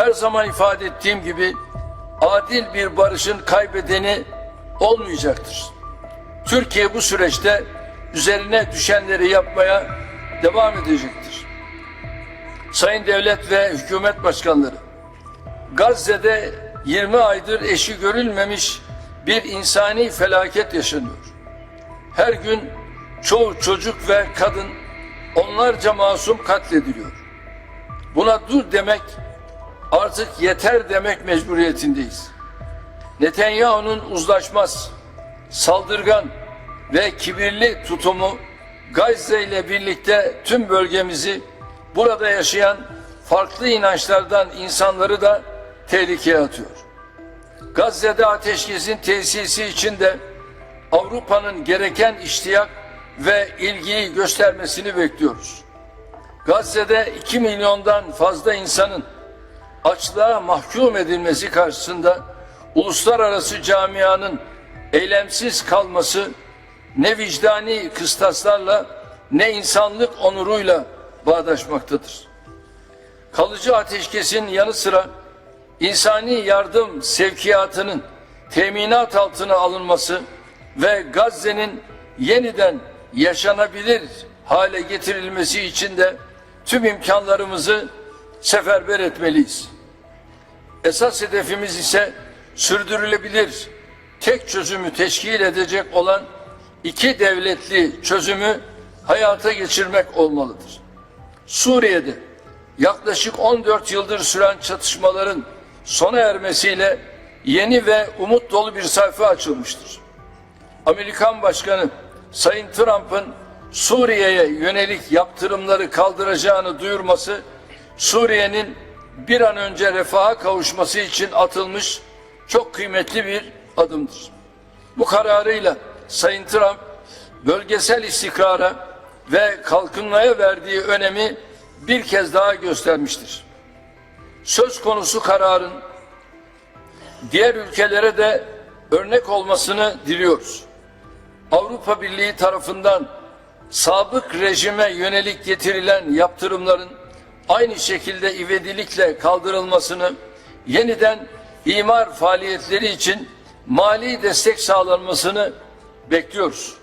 Her zaman ifade ettiğim gibi adil bir barışın kaybedeni olmayacaktır. Türkiye bu süreçte üzerine düşenleri yapmaya devam edecektir. Sayın devlet ve hükümet başkanları, Gazze'de 20 aydır eşi görülmemiş bir insani felaket yaşanıyor. Her gün çoğu çocuk ve kadın onlarca masum katlediliyor. Buna dur demek artık yeter demek mecburiyetindeyiz. Netanyahu'nun uzlaşmaz, saldırgan ve kibirli tutumu Gazze ile birlikte tüm bölgemizi burada yaşayan farklı inançlardan insanları da tehlikeye atıyor. Gazze'de ateşkesin tesisi için de Avrupa'nın gereken iştiyak ve ilgiyi göstermesini bekliyoruz. Gazze'de 2 milyondan fazla insanın açlığa mahkum edilmesi karşısında uluslararası camianın eylemsiz kalması ne vicdani kıstaslarla ne insanlık onuruyla bağdaşmaktadır. Kalıcı ateşkesin yanı sıra insani yardım sevkiyatının teminat altına alınması ve Gazze'nin yeniden yaşanabilir hale getirilmesi için de tüm imkanlarımızı seferber etmeliyiz. Esas hedefimiz ise sürdürülebilir tek çözümü teşkil edecek olan iki devletli çözümü hayata geçirmek olmalıdır. Suriye'de yaklaşık 14 yıldır süren çatışmaların sona ermesiyle yeni ve umut dolu bir sayfa açılmıştır. Amerikan Başkanı Sayın Trump'ın Suriye'ye yönelik yaptırımları kaldıracağını duyurması Suriye'nin bir an önce refaha kavuşması için atılmış çok kıymetli bir adımdır. Bu kararıyla Sayın Trump bölgesel istikrara ve kalkınmaya verdiği önemi bir kez daha göstermiştir. Söz konusu kararın diğer ülkelere de örnek olmasını diliyoruz. Avrupa Birliği tarafından sabık rejime yönelik getirilen yaptırımların aynı şekilde ivedilikle kaldırılmasını, yeniden imar faaliyetleri için mali destek sağlanmasını bekliyoruz.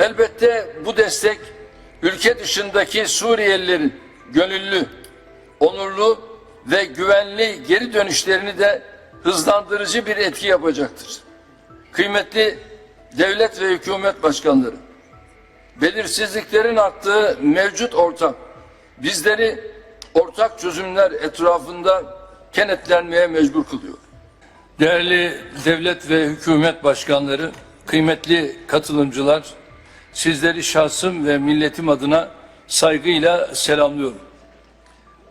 Elbette bu destek ülke dışındaki Suriyelilerin gönüllü, onurlu ve güvenli geri dönüşlerini de hızlandırıcı bir etki yapacaktır. Kıymetli devlet ve hükümet başkanları, belirsizliklerin arttığı mevcut ortam bizleri ortak çözümler etrafında kenetlenmeye mecbur kılıyor. Değerli devlet ve hükümet başkanları, kıymetli katılımcılar, sizleri şahsım ve milletim adına saygıyla selamlıyorum.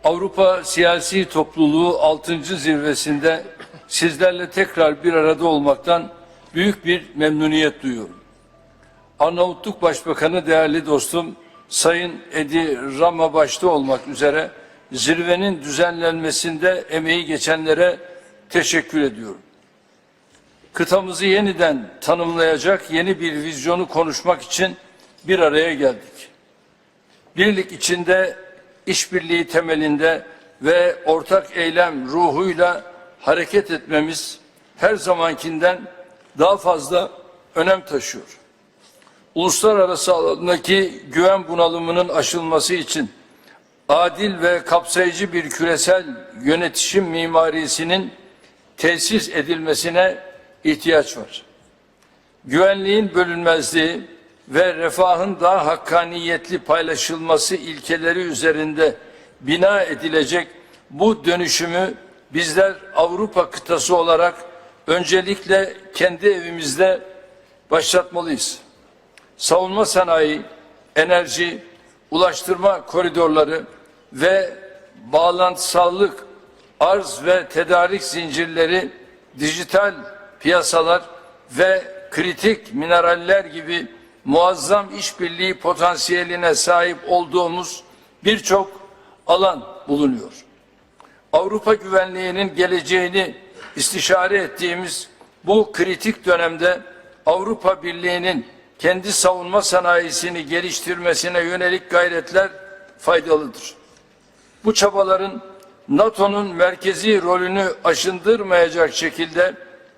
Avrupa siyasi topluluğu 6. zirvesinde sizlerle tekrar bir arada olmaktan büyük bir memnuniyet duyuyorum. Arnavutluk Başbakanı değerli dostum Sayın Edi Rama başta olmak üzere zirvenin düzenlenmesinde emeği geçenlere teşekkür ediyorum. Kıtamızı yeniden tanımlayacak yeni bir vizyonu konuşmak için bir araya geldik. Birlik içinde işbirliği temelinde ve ortak eylem ruhuyla hareket etmemiz her zamankinden daha fazla önem taşıyor. Uluslararası alandaki güven bunalımının aşılması için adil ve kapsayıcı bir küresel yönetişim mimarisinin tesis edilmesine ihtiyaç var. Güvenliğin bölünmezliği ve refahın daha hakkaniyetli paylaşılması ilkeleri üzerinde bina edilecek bu dönüşümü bizler Avrupa kıtası olarak öncelikle kendi evimizde başlatmalıyız. Savunma sanayi, enerji, ulaştırma koridorları ve bağlantısallık, arz ve tedarik zincirleri, dijital piyasalar ve kritik mineraller gibi muazzam işbirliği potansiyeline sahip olduğumuz birçok alan bulunuyor. Avrupa güvenliğinin geleceğini istişare ettiğimiz bu kritik dönemde Avrupa Birliği'nin kendi savunma sanayisini geliştirmesine yönelik gayretler faydalıdır. Bu çabaların NATO'nun merkezi rolünü aşındırmayacak şekilde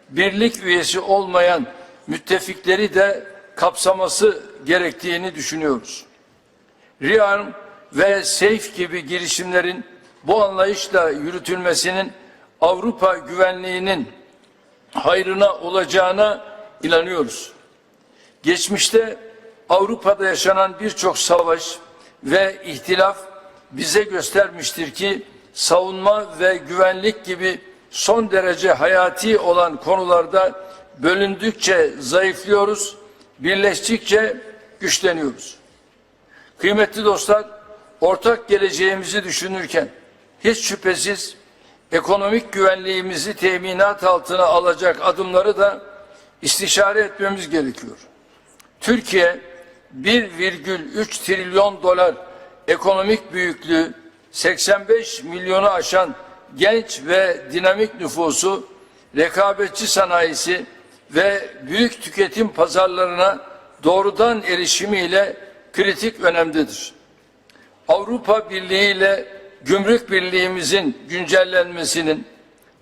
birlik üyesi olmayan müttefikleri de kapsaması gerektiğini düşünüyoruz. REARM ve SAFE gibi girişimlerin bu anlayışla yürütülmesinin Avrupa güvenliğinin hayrına olacağına inanıyoruz. Geçmişte Avrupa'da yaşanan birçok savaş ve ihtilaf bize göstermiştir ki savunma ve güvenlik gibi son derece hayati olan konularda bölündükçe zayıflıyoruz, birleştikçe güçleniyoruz. Kıymetli dostlar, ortak geleceğimizi düşünürken hiç şüphesiz ekonomik güvenliğimizi teminat altına alacak adımları da istişare etmemiz gerekiyor. Türkiye 1,3 trilyon dolar ekonomik büyüklüğü 85 milyonu aşan genç ve dinamik nüfusu, rekabetçi sanayisi ve büyük tüketim pazarlarına doğrudan erişimiyle kritik önemdedir. Avrupa Birliği ile gümrük birliğimizin güncellenmesinin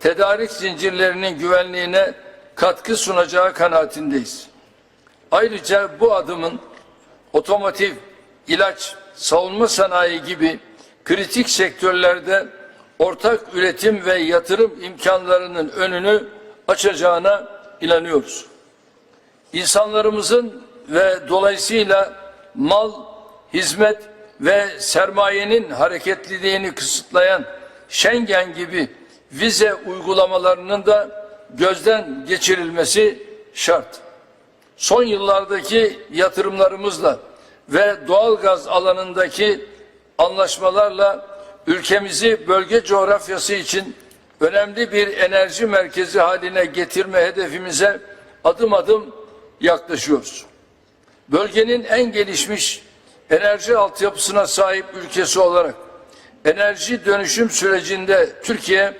tedarik zincirlerinin güvenliğine katkı sunacağı kanaatindeyiz. Ayrıca bu adımın otomotiv, ilaç, savunma sanayi gibi kritik sektörlerde ortak üretim ve yatırım imkanlarının önünü açacağına inanıyoruz. İnsanlarımızın ve dolayısıyla mal, hizmet ve sermayenin hareketliliğini kısıtlayan Schengen gibi vize uygulamalarının da gözden geçirilmesi şart. Son yıllardaki yatırımlarımızla ve doğalgaz alanındaki anlaşmalarla ülkemizi bölge coğrafyası için önemli bir enerji merkezi haline getirme hedefimize adım adım yaklaşıyoruz. Bölgenin en gelişmiş enerji altyapısına sahip ülkesi olarak enerji dönüşüm sürecinde Türkiye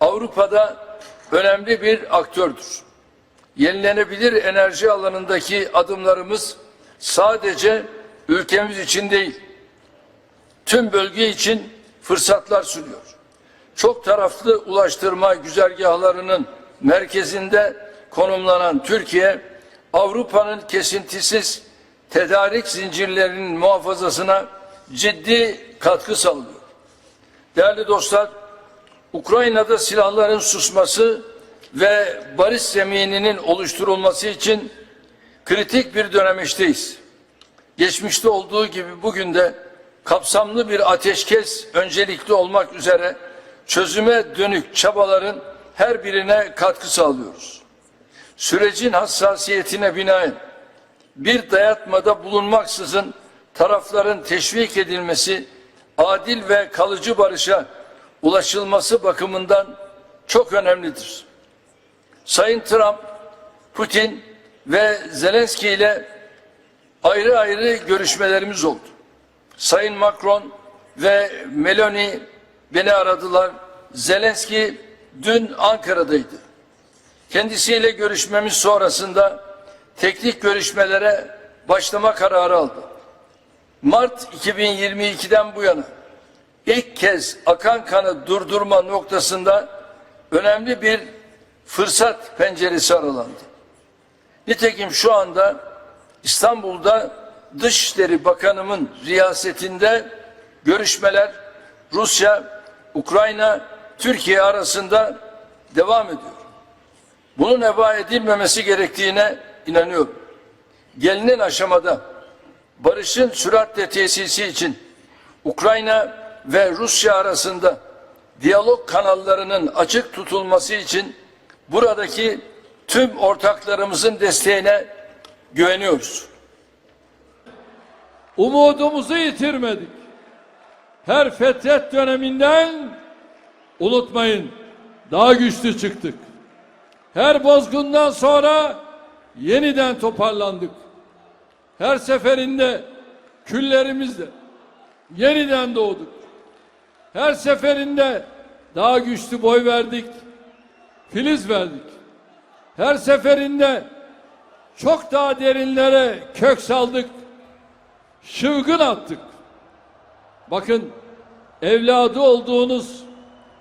Avrupa'da önemli bir aktördür. Yenilenebilir enerji alanındaki adımlarımız sadece ülkemiz için değil, tüm bölge için fırsatlar sunuyor. Çok taraflı ulaştırma güzergahlarının merkezinde konumlanan Türkiye, Avrupa'nın kesintisiz tedarik zincirlerinin muhafazasına ciddi katkı sağlıyor. Değerli dostlar, Ukrayna'da silahların susması ve barış zemininin oluşturulması için kritik bir dönemeçteyiz. Geçmişte olduğu gibi bugün de kapsamlı bir ateşkes öncelikli olmak üzere çözüme dönük çabaların her birine katkı sağlıyoruz. Sürecin hassasiyetine binaen bir dayatmada bulunmaksızın tarafların teşvik edilmesi, adil ve kalıcı barışa ulaşılması bakımından çok önemlidir. Sayın Trump, Putin ve Zelenski ile ayrı ayrı görüşmelerimiz oldu. Sayın Macron ve Meloni beni aradılar. Zelenski dün Ankara'daydı. Kendisiyle görüşmemiz sonrasında teknik görüşmelere başlama kararı aldı. Mart 2022'den bu yana ilk kez akan kanı durdurma noktasında önemli bir fırsat penceresi aralandı. Nitekim şu anda İstanbul'da Dışişleri Bakanımın riyasetinde görüşmeler Rusya, Ukrayna, Türkiye arasında devam ediyor. Bunun eba edilmemesi gerektiğine inanıyorum. Gelinen aşamada barışın süratle tesisi için Ukrayna ve Rusya arasında diyalog kanallarının açık tutulması için buradaki tüm ortaklarımızın desteğine güveniyoruz. Umudumuzu yitirmedik. Her fetret döneminden unutmayın daha güçlü çıktık. Her bozgundan sonra yeniden toparlandık. Her seferinde küllerimizle yeniden doğduk. Her seferinde daha güçlü boy verdik, filiz verdik. Her seferinde çok daha derinlere kök saldık, şıvgın attık. Bakın evladı olduğunuz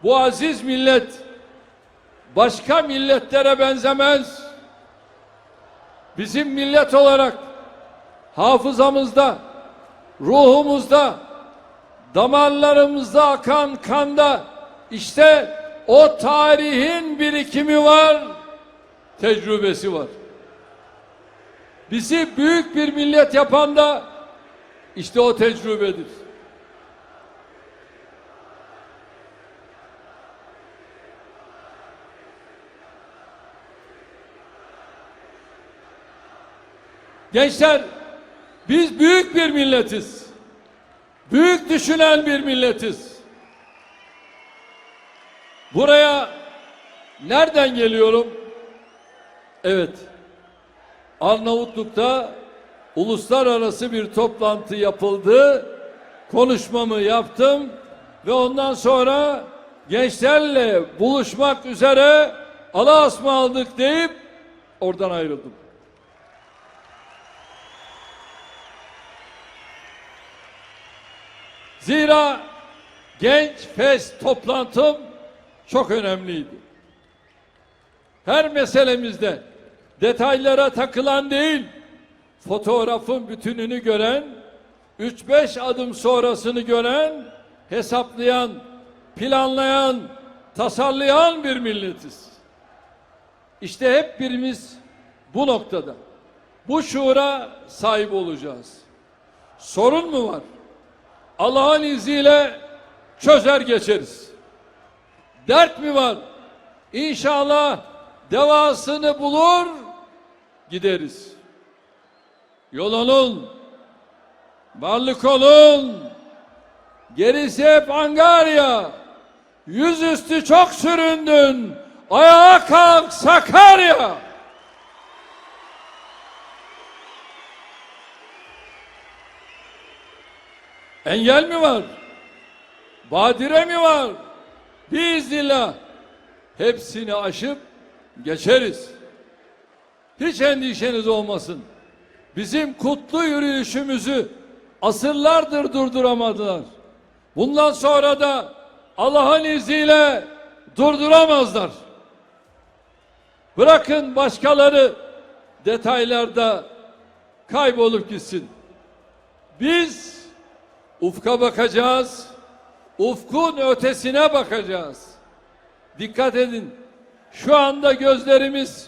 bu aziz millet başka milletlere benzemez. Bizim millet olarak hafızamızda, ruhumuzda, damarlarımızda akan kanda işte o tarihin birikimi var, tecrübesi var. Bizi büyük bir millet yapan da işte o tecrübedir. Gençler biz büyük bir milletiz. Büyük düşünen bir milletiz. Buraya nereden geliyorum? Evet. Arnavutluk'ta uluslararası bir toplantı yapıldı. Konuşmamı yaptım ve ondan sonra gençlerle buluşmak üzere Allah'a ısmarladık deyip oradan ayrıldım. Zira genç fest toplantım çok önemliydi. Her meselemizde detaylara takılan değil, fotoğrafın bütününü gören, 3-5 adım sonrasını gören, hesaplayan, planlayan, tasarlayan bir milletiz. İşte hep birimiz bu noktada, bu şuura sahip olacağız. Sorun mu var? Allah'ın izniyle çözer geçeriz. Dert mi var? İnşallah devasını bulur gideriz. Yol olun, varlık olun, gerisi hep Angarya. Yüzüstü çok süründün, ayağa kalk Sakarya. Engel mi var? Badire mi var? Biiznillah hepsini aşıp geçeriz. Hiç endişeniz olmasın. Bizim kutlu yürüyüşümüzü asırlardır durduramadılar. Bundan sonra da Allah'ın izniyle durduramazlar. Bırakın başkaları detaylarda kaybolup gitsin. Biz ufka bakacağız. Ufkun ötesine bakacağız. Dikkat edin. Şu anda gözlerimiz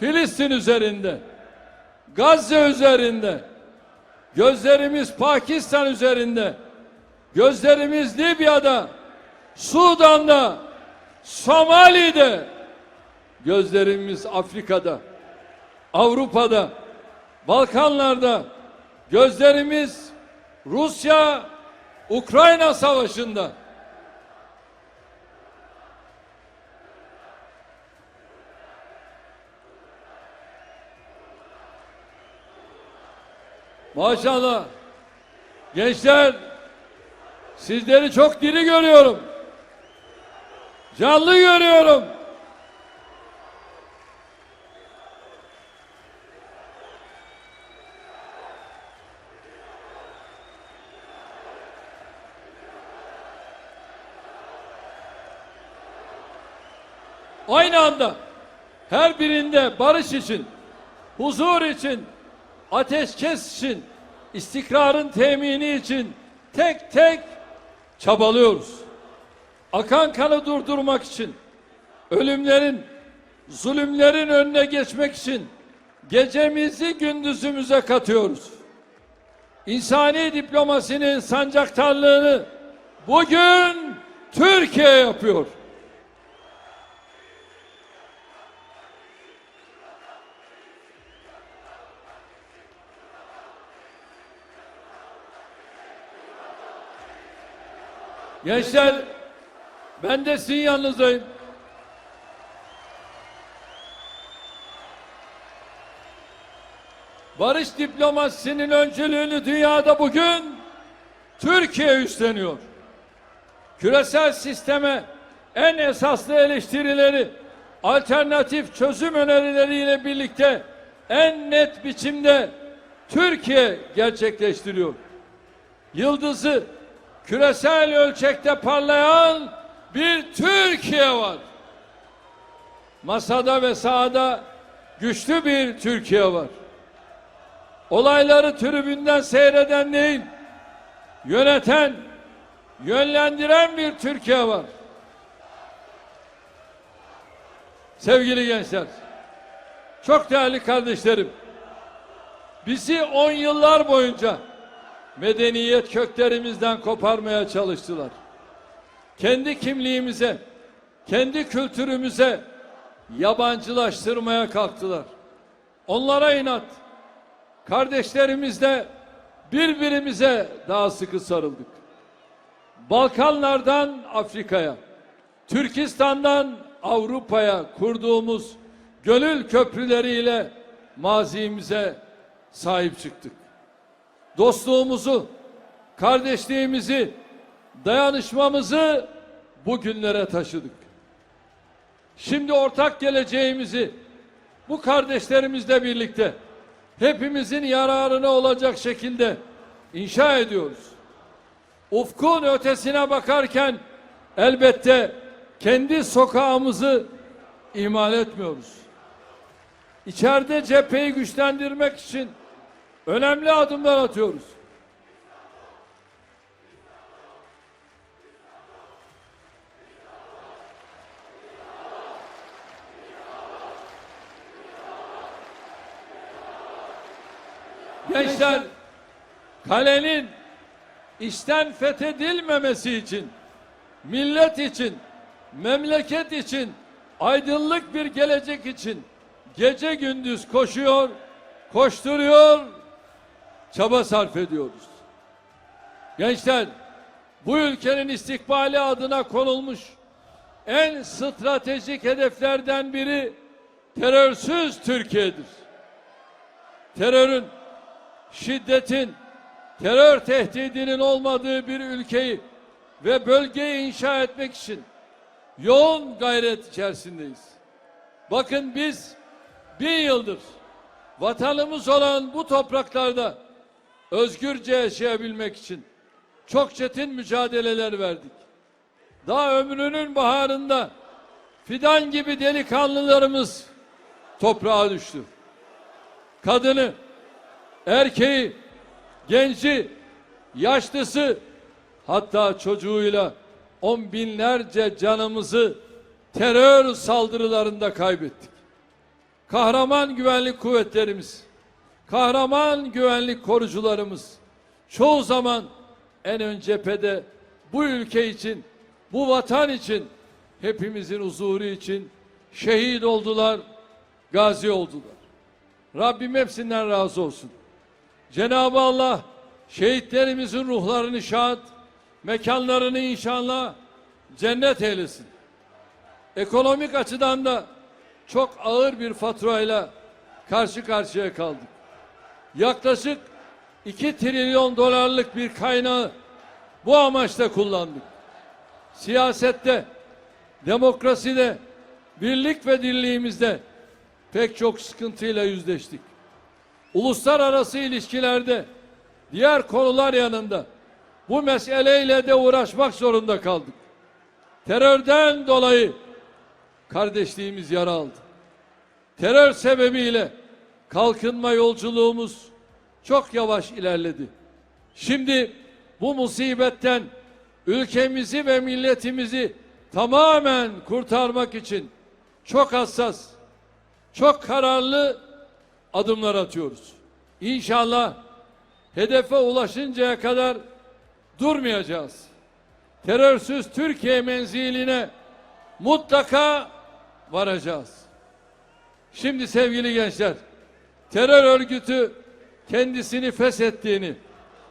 Filistin üzerinde. Gazze üzerinde. Gözlerimiz Pakistan üzerinde. Gözlerimiz Libya'da, Sudan'da, Somali'de. Gözlerimiz Afrika'da, Avrupa'da, Balkanlarda. Gözlerimiz Rusya, Ukrayna savaşında. Maşallah. Gençler sizleri çok diri görüyorum. Canlı görüyorum. Aynı anda her birinde barış için, huzur için, ateşkes için, istikrarın temini için tek tek çabalıyoruz. Akan kanı durdurmak için, ölümlerin, zulümlerin önüne geçmek için gecemizi gündüzümüze katıyoruz. İnsani diplomasinin sancaktarlığını bugün Türkiye yapıyor. Gençler ben de sizin yanınızdayım. Barış diplomasisinin öncülüğünü dünyada bugün Türkiye üstleniyor. Küresel sisteme en esaslı eleştirileri alternatif çözüm önerileriyle birlikte en net biçimde Türkiye gerçekleştiriyor. Yıldızı küresel ölçekte parlayan bir Türkiye var. Masada ve sahada güçlü bir Türkiye var. Olayları tribünden seyreden değil, yöneten, yönlendiren bir Türkiye var. Sevgili gençler, çok değerli kardeşlerim, bizi on yıllar boyunca medeniyet köklerimizden koparmaya çalıştılar. Kendi kimliğimize, kendi kültürümüze yabancılaştırmaya kalktılar. Onlara inat, kardeşlerimizle birbirimize daha sıkı sarıldık. Balkanlardan Afrika'ya, Türkistan'dan Avrupa'ya kurduğumuz gönül köprüleriyle mazimize sahip çıktık. Dostluğumuzu, kardeşliğimizi, dayanışmamızı bugünlere taşıdık. Şimdi ortak geleceğimizi bu kardeşlerimizle birlikte hepimizin yararına olacak şekilde inşa ediyoruz. Ufkun ötesine bakarken elbette kendi sokağımızı ihmal etmiyoruz. İçeride cepheyi güçlendirmek için önemli adımlar atıyoruz. Gençler kalenin işten fethedilmemesi için millet için memleket için aydınlık bir gelecek için gece gündüz koşuyor, koşturuyor, çaba sarf ediyoruz. Gençler, bu ülkenin istikbali adına konulmuş en stratejik hedeflerden biri terörsüz Türkiye'dir. Terörün, şiddetin, terör tehdidinin olmadığı bir ülkeyi ve bölgeyi inşa etmek için yoğun gayret içerisindeyiz. Bakın biz bin yıldır vatanımız olan bu topraklarda özgürce yaşayabilmek için çok çetin mücadeleler verdik. Daha ömrünün baharında fidan gibi delikanlılarımız toprağa düştü. Kadını, erkeği, genci, yaşlısı, hatta çocuğuyla on binlerce canımızı terör saldırılarında kaybettik. Kahraman güvenlik kuvvetlerimiz, kahraman güvenlik korucularımız çoğu zaman en ön cephede bu ülke için, bu vatan için, hepimizin huzuru için şehit oldular, gazi oldular. Rabbim hepsinden razı olsun. Cenab-ı Allah şehitlerimizin ruhlarını şad, mekanlarını inşallah cennet eylesin. Ekonomik açıdan da çok ağır bir faturayla karşı karşıya kaldık. Yaklaşık 2 trilyon dolarlık bir kaynağı bu amaçla kullandık. Siyasette, demokraside, birlik ve dirliğimizde pek çok sıkıntıyla yüzleştik. Uluslararası ilişkilerde diğer konular yanında bu meseleyle de uğraşmak zorunda kaldık. Terörden dolayı kardeşliğimiz yara aldı. Terör sebebiyle kalkınma yolculuğumuz çok yavaş ilerledi. Şimdi bu musibetten ülkemizi ve milletimizi tamamen kurtarmak için çok hassas, çok kararlı adımlar atıyoruz. İnşallah hedefe ulaşıncaya kadar durmayacağız. Terörsüz Türkiye menziline mutlaka varacağız. Şimdi sevgili gençler, terör örgütü kendisini feshettiğini,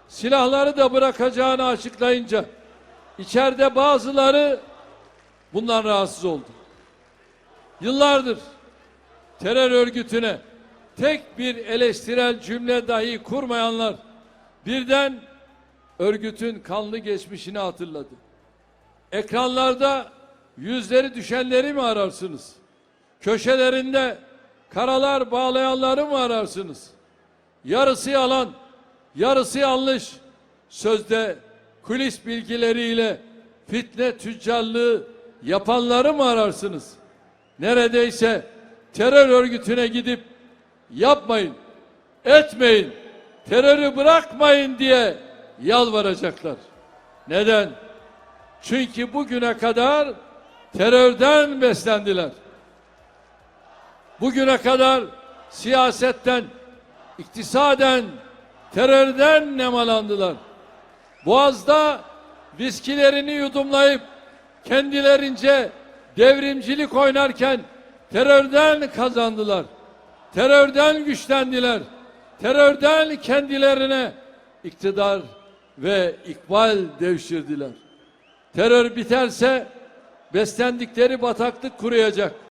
silahları da bırakacağını açıklayınca içeride bazıları bundan rahatsız oldu. Yıllardır terör örgütüne tek bir eleştirel cümle dahi kurmayanlar birden örgütün kanlı geçmişini hatırladı. Ekranlarda yüzleri düşenleri mi ararsınız? Köşelerinde karalar bağlayanları mı ararsınız? Yarısı yalan, yarısı yanlış. Sözde kulis bilgileriyle fitne tüccarlığı yapanları mı ararsınız? Neredeyse terör örgütüne gidip yapmayın, etmeyin, terörü bırakmayın diye yalvaracaklar. Neden? Çünkü bugüne kadar terörden beslendiler. Bugüne kadar siyasetten, iktisaden, terörden nemalandılar. Boğaz'da viskilerini yudumlayıp kendilerince devrimcilik oynarken terörden kazandılar. Terörden güçlendiler. Terörden kendilerine iktidar ve ikbal devşirdiler. Terör biterse beslendikleri bataklık kuruyacak.